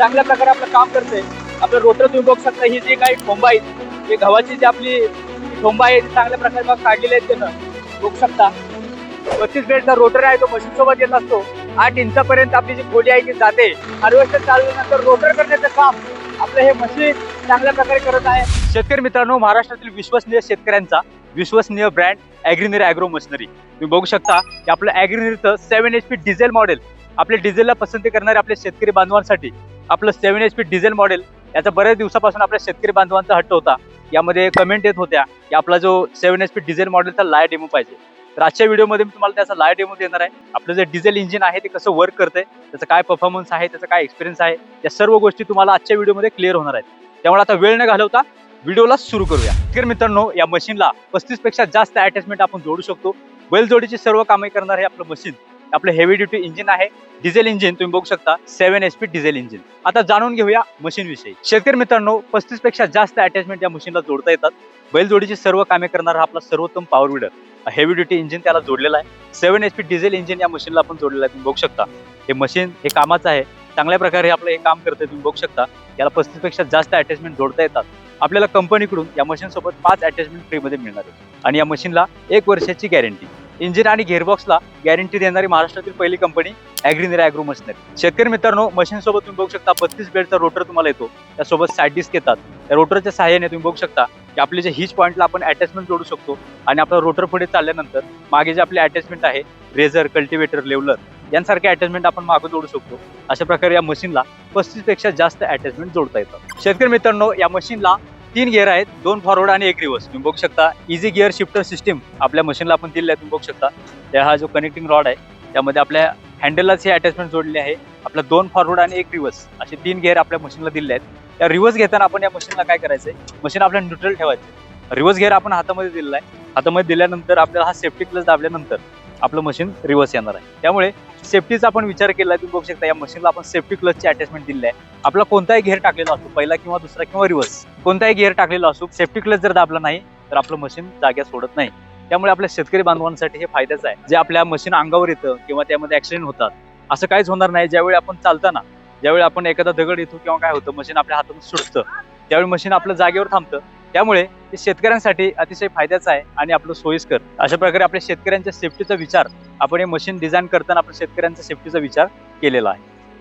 चांगल्या प्रकारे आपलं काम करते आपलं रोटर तुम्ही बघू शकता ही जी काही ठोंबा आहेत हे गव्हाची जी आपली ठोंबा आहे ती चांगल्या प्रकारे बघ काढलेली आहेत त्यानं. बघू शकता. पस्तीस बेडचा रोटर आहे तो मशीन सोबत येत असतो. आठ इंचापर्यंत आपली जी खोली आहे ती जाते. हार्वेस्टर चालल्यानंतर रोटर करण्याचं काम आपलं हे मशीन चांगल्या प्रकारे करत आहे. शेतकरी मित्रांनो महाराष्ट्रातील विश्वसनीय शेतकऱ्यांचा विश्वसनीय ब्रँड ॲग्रिनरी ॲग्रो मशिनरी. तुम्ही बघू शकता की आपलं ॲग्रिनरीचं seven H P diesel model आपल्या डिझेलला पसंती करणारे आपल्या शेतकरी बांधवांसाठी आपलं seven H P diesel model याचा बऱ्याच दिवसापासून आपल्या शेतकरी बांधवांचा हट्ट होता. यामध्ये कमेंट येत होत्या की आपला जो सेव्हन एच पी डिझेल मॉडेलचा लाय डेमो पाहिजे. तर आजच्या व्हिडिओमध्ये मी तुम्हाला त्याचा लाय डेमो देणार आहे. आपलं जे डिझेल इंजिन आहे ते कसं वर्क करतंय त्याचं काय परफॉर्मन्स आहे त्याचा काय एक्सपिरियन्स आहे या सर्व गोष्टी तुम्हाला आजच्या व्हिडिओमध्ये क्लिअर होणार आहेत. त्यामुळे आता वेळ न घालवता व्हिडिओला सुरू करूया. तर मित्रांनो या मशीनला पस्तीसपेक्षा जास्त अटॅचमेंट आपण जोडू शकतो. बैलजोडीची सर्व कामे करणार हे आपलं मशीन आपलं हेवी ड्युटी इंजिन आहे. डिझेल इंजिन तुम्ही बघू शकता. Seven H P diesel engine आता जाणून घेऊया मशीन विषयी. शेतकरी मित्रांनो पस्तीसपेक्षा जास्त अटॅचमेंट या मशीनला जोडता येतात. बैलजोडीची सर्व कामे करणारा आपला सर्वोत्तम power weeder heavy duty engine त्याला जोडलेला आहे. Seven H P diesel engine या मशीनला आपण जोडलेलं आहे तुम्ही बघू शकता. हे मशीन हे कामाचं आहे. चांगल्या प्रकारे आपलं हे काम करतंय तुम्ही बघू शकता. याला पस्तीसपेक्षा जास्त अटॅचमेंट जोडता येतात. आपल्याला कंपनीकडून या मशीन सोबत पाच अटॅचमेंट फ्रीमध्ये मिळणार आहे. आणि या मशीनला एक वर्षाची गॅरंटी इंजिन आणि गेअरबॉक्सला गॅरंटी देणारी महाराष्ट्रातील पहिली कंपनी ॲग्रीनेरा ॲग्रो मशिनरी शेतकरी मित्रांनो मशीन सोबत तुम्ही बघू शकता बत्तीस बेडचा रोटर तुम्हाला येतो. त्यासोबत साईड डिस्क येतात. त्या रोटरच्या सहाय्याने तुम्ही बघू शकता की आपले जे हिच पॉईंटला आपण अटॅचमेंट जोडू शकतो आणि आपला रोटर पुढे चालल्यानंतर मागे जे आपले अटॅचमेंट आहे रेझर कल्टिवेटर लेवलर यांसारखे अटॅचमेंट आपण मागे जोडू शकतो. अशा प्रकारे या मशीनला पस्तीसपेक्षा जास्त अटॅचमेंट जोडता येतात शेतकरी मित्रांनो या मशीनला तीन गिअर आहेत दोन फॉरवर्ड आणि एक रिव्हर्स तुम्ही बघू शकता इझी गिअर शिफ्टर सिस्टीम आपल्या मशीनला आपण दिलेला आहे तुम्ही बघू शकता. त्या हा जो कनेक्टिंग रॉड आहे त्यामध्ये आपल्या हँडललाच हे अटॅचमेंट जोडले आहे. आपला दोन फॉरवर्ड आणि एक रिव्हर्स असे तीन गिअर आपल्या मशीनला दिले आहेत. त्या रिव्हर्स घेताना आपण या मशीनला काय करायचंय? मशीन आपल्या न्यूट्रल ठेवायचं रिव्हर्स गिअर आपण हातामध्ये दिलेला आहे. हातामध्ये दिल्यानंतर आपल्याला हा सेफ्टी क्लच दाबल्यानंतर आपलं मशीन रिव्हर्स येणार आहे. त्यामुळे सेफ्टीचा आपण विचार केला तुम्ही बघू शकता या मशीनला आपण सेफ्टी क्लचचे अटॅचमेंट दिले आहे. आपला कोणताही घेर टाकलेला असतो पहिला किंवा दुसरा किंवा रिव्हर्स कोणताही घेर टाकलेला असो सेफ्टी क्लच जर दाबला नाही तर आपलं मशीन जाग्या सोडत नाही. त्यामुळे आपल्या शेतकरी बांधवांसाठी हे फायद्याचं आहे. जे आपल्या मशीन अंगावर येतं किंवा त्यामध्ये ऍक्सिडेंट होतात असं काहीच होणार नाही. ज्यावेळी आपण चालताना ज्यावेळी आपण एखादा दगड येतो किंवा काय होतं मशीन आपल्या हातातून सुटतं त्यावेळी मशीन आपल्या जागेवर थांबतं. त्यामुळे ते शेतकऱ्यांसाठी अतिशय फायद्याचं आहे आणि आपलं सोयीस्कर. अशा प्रकारे आपल्या शेतकऱ्यांच्या सेफ्टीचा विचार आपण हे मशीन डिझाईन करताना आपल्या शेतकऱ्यांच्या सेफ्टीचा विचार केलेला आहे.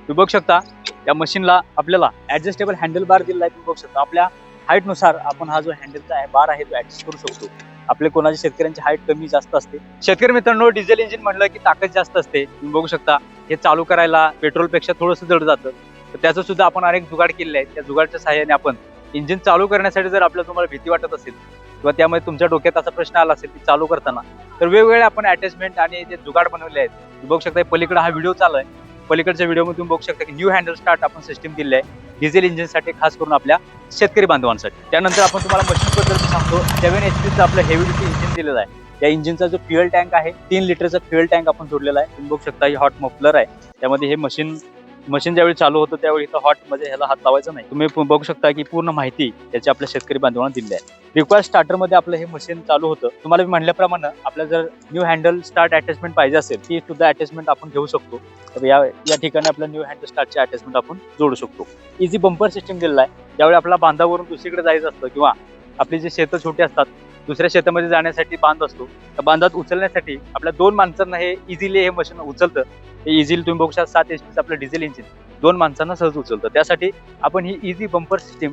तुम्ही बघू शकता या मशीनला आपल्याला ऍडजस्टेबल हँडल बार दिलेला आहे तुम्ही बघू शकता. आपल्या हाईटनुसार आपण हा जो हँडलचा आहे बार आहे तो ऍडजस्ट करू शकतो. आपले कोणाच्या शेतकऱ्यांची हाईट कमी जास्त असते. शेतकरी मित्रांनो डिझेल इंजिन म्हणलं की ताकद जास्त असते. तुम्ही बघू शकता हे चालू करायला पेट्रोलपेक्षा थोडंसं जड जातं. तर त्याचं सुद्धा आपण अनेक जुगाड केलेले आहेत. त्या जुगाडच्या सहाय्याने आपण इंजिन चालू करण्यासाठी जर आपल्याला तुम्हाला भीती वाटत असेल किंवा त्यामध्ये तुमच्या डोक्यात असा प्रश्न आला असेल की चालू करताना तर वेगवेगळे आपण अटॅचमेंट आणि जे जुगाड बनवले आहेत तुम्ही बघू शकता पलीकडे हा व्हिडिओ चालू आहे. पलीकडच्या व्हिडिओमध्ये तुम्ही बघू शकता की न्यू हँडल स्टार्ट आपण सिस्टीम दिली आहे डिझेल इंजिनसाठी खास करून आपल्या शेतकरी बांधवांसाठी. त्यानंतर आपण तुम्हाला मशीनबद्दल सांगतो सेव्हन एच पीचं आपलं हेवी ड्युटी इंजिन दिलेलं आहे. या इंजिनचा जो फ्युएल टँक आहे तीन लिटरचा फ्युएल टँक आपण जोडलेला आहे. तुम्ही बघू शकता ही हॉट मफलर आहे. त्यामध्ये हे मशीन मशीन ज्यावेळी चालू होतं त्यावेळी इथं हॉटमध्ये ह्याला हात लावायचा नाही. तुम्ही बघू शकता की पूर्ण माहिती त्याची आपल्या शेतकरी बांधवांना दिली आहे. रिक्वायर स्टार्टरमध्ये आपलं हे मशीन चालू होतं. तुम्हाला मी म्हटल्याप्रमाणे आपल्याला जर न्यू हँडल स्टार्ट अटॅचमेंट पाहिजे असेल ती सुद्धा अटॅचमेंट आपण घेऊ शकतो. तर या या ठिकाणी आपलं न्यू हँडल स्टार्टचे अटॅचमेंट आपण जोडू शकतो. इझी बंपर सिस्टीम दिलेला आहे. त्यावेळी आपल्याला बांधावरून दुसरीकडे जायचं असतं किंवा आपली जी शेतं छोटी असतात दुसऱ्या शेतामध्ये जाण्यासाठी बांध असतो. त्या बांधात उचलण्यासाठी आपल्या दोन माणसांना हे इझिली हे मशीन उचलतं. हे इझिली तुम्ही बघू शकता सात एच पीचं आपलं डिझेल इंजिन दोन माणसांना सहज उचलतं. त्यासाठी आपण ही इझी बंपर सिस्टीम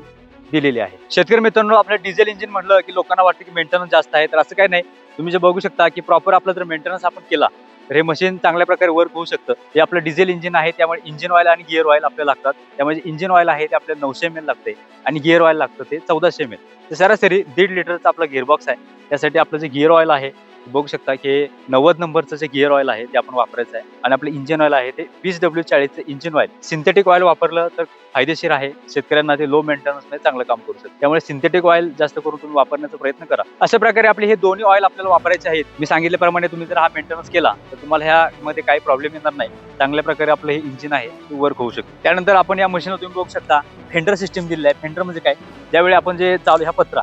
दिलेली आहे. शेतकरी मित्रांनो आपलं डिझेल इंजिन म्हटलं की लोकांना वाटतं की मेंटेनन्स जास्त आहे तर असं काही नाही. तुम्ही जे बघू शकता की प्रॉपर आपलं जर मेंटेनन्स आपण केला तर हे मशीन चांगल्या प्रकारे वर्क होऊ शकतं. हे आपलं डिझेल इंजिन आहे त्यामुळे इंजिन ऑइल आणि गिअर ऑइल आपल्याला लागतात. त्यामुळे इंजिन ऑइल आहे ते आपल्याला नऊशे एम एल लागते आणि गिअर ऑइल लागतं ते चौदाशे एम एल सरासरी दीड लिटरचा आपला गिअरबॉक्स आहे. त्यासाठी आपलं जे गिअर ऑइल आहे बघू शकता की हे नव्वद नंबरचं जे गिअर ऑइल आहे ते आपण वापरायचं आहे. आणि आपलं इंजिन ऑइल आहे ते वीस डब्ल्यू चाळीसचं इंजिन ऑइल सिंथेटिक ऑइल वापरलं तर फायदेशीर आहे. शेतकऱ्यांना ते लो मेंटेनन्स चांगलं काम करू शकतं. त्यामुळे सिंथेटिक ऑइल जास्त करून तुम्ही वापरण्याचा प्रयत्न करा. अशा प्रकारे आपले हे दोन्ही ऑइल आपल्याला वापरायचे आहेत. मी सांगितल्याप्रमाणे तुम्ही जर हा मेंटेनन्स केला तर तुम्हाला ह्यामध्ये काही प्रॉब्लेम येणार नाही. चांगल्या प्रकारे आपलं हे इंजिन आहे ते वर्क होऊ शकतं. त्यानंतर आपण या मशीनवर तुम्ही बघू शकता फेंडर सिस्टीम दिलेलं आहे. फेंडर म्हणजे काय? ज्यावेळी आपण जे चालू ह्या पत्रा.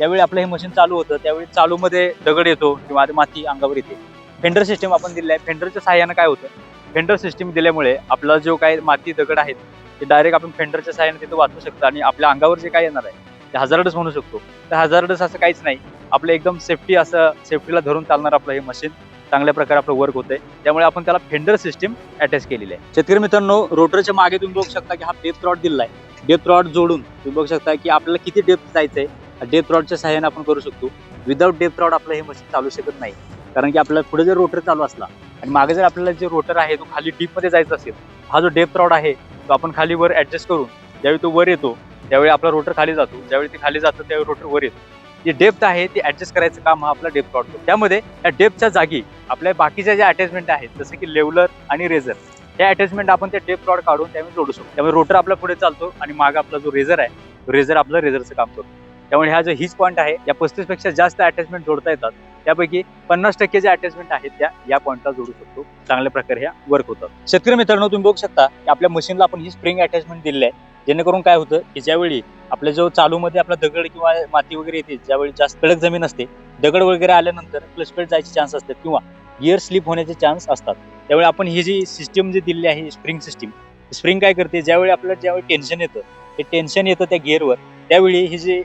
त्यावेळी आपलं हे मशीन चालू होतं त्यावेळी चालूमध्ये दगड येतो किंवा माती अंगावर येते. फेंडर सिस्टीम आपण दिलेलं आहे. फेंडरच्या सहाय्यानं काय होतं? फेंडर सिस्टीम दिल्यामुळे आपला जो काही माती दगड आहेत ते डायरेक्ट आपण फेंडरच्या सहाय्याने तिथं वाचू शकतो आणि आपल्या अंगावर जे काय येणार आहे ते हजारडच म्हणू शकतो. तर हजारडस असं काहीच नाही. आपलं एकदम सेफ्टी असं सेफ्टीला धरून चालणार आपलं हे मशीन चांगल्या प्रकारे आपलं वर्क होतंय. त्यामुळे आपण त्याला फेंडर सिस्टीम अटॅच केलेली आहे. शेतकरी मित्रांनो रोटरच्या मागे तुम्ही बघू शकता की हा डेप्थ रॉड दिलेला आहे. डेप्थ रॉड जोडून तुम्ही बघू शकता की आपल्याला किती डेप्थ जायचंय. डेप रॉडच्या सहाय्याने आपण करू शकतो. विदाऊट डेप रॉड आपलं हे मशीन चालू शकत नाही. कारण की आपल्याला पुढे जर रोटर चालू असला आणि मागे जर आपल्याला जे रोटर आहे तो खाली डीपमध्ये जायचा असेल हा जो डेप रॉड आहे तो आपण खाली वर ॲडजस्ट करून ज्यावेळी तो वर येतो त्यावेळी आपला रोटर खाली जातो. ज्यावेळी ते खाली जातं त्यावेळी रोटर वर येतो. जी डेप्थ आहे ती ॲडजस्ट करायचं काम हा आपला डेप्थ रॉड करतो त्यामध्ये या डेप्थच्या जागी आपल्या बाकीच्या ज्या अटॅचमेंट आहेत जसं की लेवलर आणि रेझर त्या अटॅचमेंट आपण त्या डेप्थ रॉड काढून त्यामध्ये जोडू शकतो. त्यामुळे रोटर आपला पुढे चालतो आणि मागे आपला जो रेझर आहे रेझर आपलं रेझरचं काम करतो. त्यामुळे हा जो हीच पॉईंट आहे या पस्तीसपेक्षा जास्त अटॅचमेंट जोडता येतात. त्यापैकी पन्नास टक्के ज्या अटॅचमेंट आहेत त्या या पॉईंटला जोडू शकतो. चांगल्या प्रकारे ह्या वर्क होतात. शेतकरी मित्रांनो तुम्ही बघू शकता की आपल्या मशीनला आपण ही स्प्रिंग अटॅचमेंट दिलेली आहे. जेणेकरून काय होतं की ज्यावेळी आपल्या जो चालूमध्ये आपला दगड किंवा माती वगैरे येते ज्यावेळी जास्त कडक जमीन असते दगड वगैरे आल्यानंतर क्लच प्लेट जायचे चान्स असतात किंवा गिअर स्लिप होण्याचे चान्स असतात. त्यावेळी आपण ही जी सिस्टीम जी दिलेली आहे स्प्रिंग सिस्टीम स्प्रिंग काय करते? ज्यावेळी आपल्याला ज्यावेळी टेन्शन येतं हे टेन्शन येतं त्या गिअरवर त्यावेळी ही जी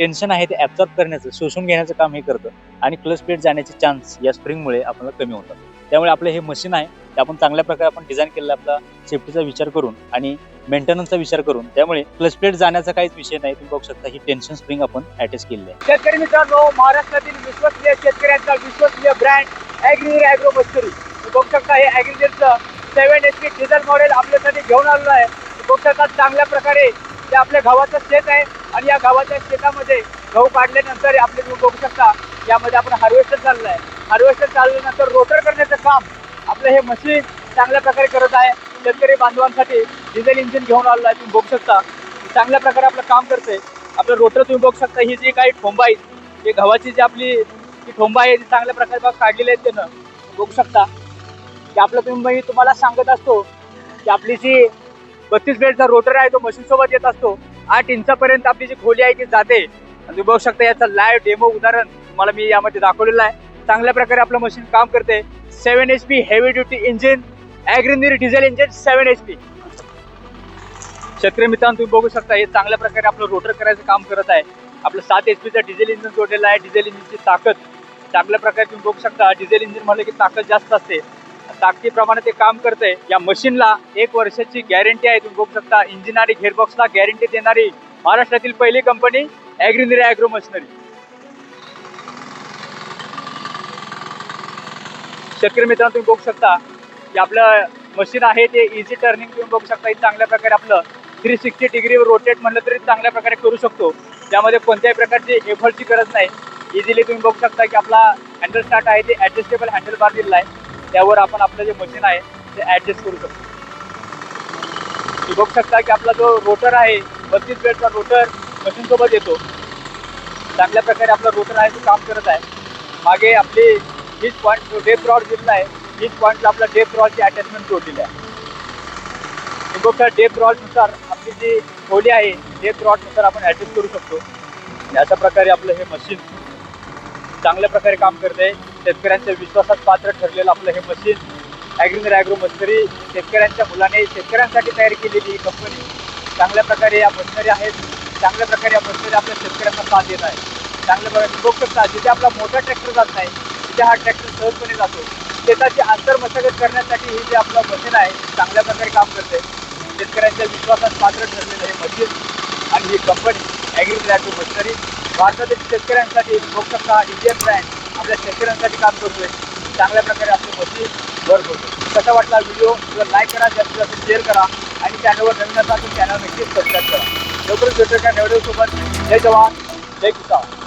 टेन्शन आहे ते ऍब्झॉर्ब करण्याचं शोषून घेण्याचं काम हे करतं. आणि क्लच प्लेट जाण्याचे चान्स या स्प्रिंगमुळे आपल्याला कमी होतात. त्यामुळे आपलं हे मशीन आहे ते आपण चांगल्या प्रकारे आपण डिझाईन केलेलं आपला सेफ्टीचा विचार करून आणि मेंटेनन्सचा विचार करून त्यामुळे क्लच प्लेट जाण्याचा काहीच विषय नाही. तुम्ही बघू शकता ही टेन्शन स्प्रिंग आपण अटॅच केली आहे. शेतकरी मित्रांनो महाराष्ट्रातील विश्वसनीय शेतकऱ्यांचा विश्वसनीय ब्रँड ॲग्रिर ॲग्रो मस्करी बघू शकता हे ॲग्रिजरचं seven H P diesel model आपल्यासाठी घेऊन आलेलं आहे. तुम्ही चांगल्या प्रकारे ते आपल्या गावाचं शेत आहे आणि या गावाच्या शेतामध्ये गहू काढल्यानंतर आपले तुम्ही बघू शकता. यामध्ये आपण हार्वेस्टर चाललं आहे हार्वेस्टर चालल्यानंतर रोटर करण्याचं काम आपलं हे मशीन चांगल्या प्रकारे करत आहे. शेतकरी बांधवांसाठी डिझेल इंजिन घेऊन आलेलं आहे तुम्ही बघू शकता. चांगल्या प्रकारे आपलं काम करते आपलं रोटर तुम्ही बघू शकता. ही जी काही ठोंबा आहेत ही गव्हाची जी आपली जी ठोंबा आहे ती चांगल्या प्रकारे काढलेली आहेत त्यानं. बघू शकता. की आपलं तुम्ही मी तुम्हाला सांगत असतो की आपली जी बत्तीस बेडचा रोटर आहे तो मशीन सोबत येत असतो. आठ इंचापर्यंत आपली जी खोली आहे ती जाते. आणि तुम्ही बघू शकता याचं लाईव्ह डेमो उदाहरण तुम्हाला मी यामध्ये दाखवलेलं आहे. चांगल्या प्रकारे आपलं मशीन काम करते. Seven H P heavy duty engine ॲग्रिनरी diesel engine seven H P शेतकरी मित्रांनो तुम्ही बघू शकता हे चांगल्या प्रकारे आपलं रोटर करायचं काम करत आहे. आपलं सात एच पीचं डिझेल इंजिन जोडलेलं आहे. डिझेल इंजिनची ताकद चांगल्या प्रकारे तुम्ही बघू शकता. डिझेल इंजिन म्हणलं की ताकद जास्त असते. ताकदीप्रमाणे ते काम करते या मशीनला एक वर्षाची गॅरंटी आहे. तुम्ही बघू शकता इंजिन आणि गेअरबॉक्सला गॅरंटी देणारी महाराष्ट्रातील पहिली कंपनी ॲग्रिनरी ॲग्रो मशिनरी शेतकरी मित्रांनो तुम्ही बघू शकता की आपलं मशीन आहे ते इझी टर्निंग तुम्ही बघू शकता. चांगल्या प्रकारे आपलं थ्री सिक्स्टी डिग्री रोटेट म्हणलं तरी चांगल्या प्रकारे करू शकतो. त्यामध्ये कोणत्याही प्रकारची एफर्टची गरज नाही. इझिली तुम्ही बघू शकता की आपला हँडल स्टार्ट आहे ते ॲडजस्टेबल हँडल बार दिलेला आहे. त्यावर आपण आपलं जे मशीन आहे ते ॲडजस्ट करू शकतो. तुम्ही बघू शकता की आपला जो रोटर आहे बत्तीस बेडचा रोटर मशीनसोबत येतो. चांगल्या प्रकारे आपला रोटर आहे तो काम करत आहे. मागे आपली हीच पॉईंट डेप रॉड दिलेला आहे. हीच पॉईंटला आपला डेप रॉडची अटॅचमेंट जोडलेली आहे. बघता डेप रॉडनुसार आपली जी खोली आहे डेप रॉडनुसार आपण ॲडजस्ट करू शकतो. अशा प्रकारे आपलं हे मशीन चांगल्या प्रकारे काम करते शेतकऱ्यांच्या विश्वासात पात्र ठरलेलं आपलं हे मशीन ॲग्रिनर ॲग्रो मशनरी शेतकऱ्यांच्या मुलाने शेतकऱ्यांसाठी तयार केलेली ही कंपनी चांगल्या प्रकारे या मशनरी आहेत. चांगल्या प्रकारे या मशनरी आपल्या शेतकऱ्यांना साथ देत आहे. चांगल्या प्रकारे लोकसत्ता जिथे आपला मोठा ट्रॅक्टर जात नाही तिथे हा ट्रॅक्टर सहजपणे जातो. शेताची आंतर मशागत करण्यासाठी हे जे आपलं मशीन आहे चांगल्या प्रकारे काम करते. शेतकऱ्यांच्या विश्वासात पात्र ठरलेलं हे मशीन आणि ही कंपनी ॲग्रिकल ॲग्रो मशनरी भारतातील शेतकऱ्यांसाठी लोकसत्ता इंडियन ब्रँड आपल्या शेतकऱ्यांसाठी काम करतोय. चांगल्या प्रकारे आपली मशीन भर करतो कसा वाटला व्हिडिओ जर लाईक करा जास्तीत जास्त शेअर करा आणि चॅनलवर नवीन असा तुम्ही चॅनल नक्कीच सबस्क्राईब करा. लवकरच भेटूया नवीन सोबत. जय जवान जय किसान.